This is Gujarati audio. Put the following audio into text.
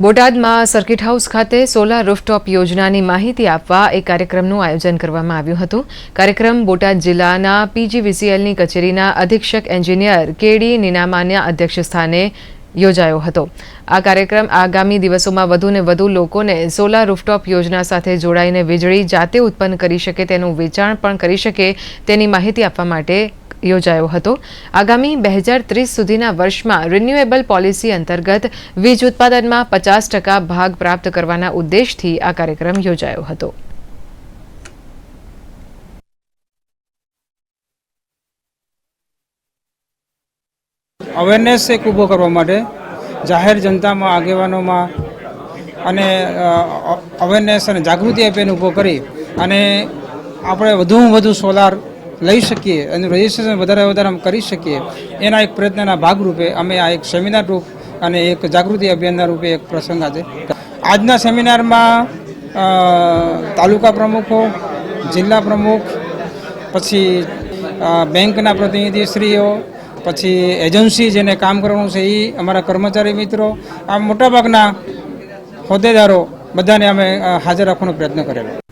બોટાદમાં સર્કિટ હાઉસ ખાતે સોલાર રૂફટોપ યોજનાની માહિતી આપવા એક કાર્યક્રમનું આયોજન કરવામાં આવ્યું હતું. કાર્યક્રમ બોટાદ જિલ્લાના પીજીવીસીએલની કચેરીના અધિક્ષક એન્જિનિયર કેડી નીનામાના અધ્યક્ષસ્થાને યોજાયો હતો. આ કાર્યક્રમ આગામી દિવસોમાં વધુને વધુ લોકોને સોલાર રૂફટોપ યોજના સાથે જોડાઈને વીજળી જાતે ઉત્પન્ન કરી શકે, તેનું વેચાણ પણ કરી શકે તેની માહિતી આપવા માટે યોજાયો હતો. આગામી બે હજાર ત્રીસ સુધીના વર્ષમાં રિન્યુએબલ પોલિસી અંતર્ગત વીજ ઉત્પાદનમાં પચાસ ટકા ભાગ પ્રાપ્ત કરવાના ઉદ્દેશથી આ કાર્યક્રમ યોજાયો હતો. અવેરનેસ એક ઊભો કરવા માટે જાહેર જનતામાં આગેવાનોમાં અને અવેરનેસ અને જાગૃતિ અભિયાન ઊભો કરી અને આપણે વધુમાં વધુ સોલાર લઈ શકીએ અને રજિસ્ટ્રેશન વધારે વધારે કરી શકીએ. એના એક પ્રયત્નના ભાગરૂપે અમે આ એક સેમિનાર રૂપ અને એક જાગૃતિ અભિયાનના રૂપે એક પ્રસંગ આજે આજના સેમિનારમાં તાલુકા પ્રમુખો, જિલ્લા પ્રમુખ, પછી બેંકના પ્રતિનિધિશ્રીઓ, પછી એજન્સી જેને કામ કરવાનું છે એ અમારા કર્મચારી મિત્રો આ મોટાભાગના હોદ્દેદારો બધાને અમે હાજર રાખવાનો પ્રયત્ન કરેલો.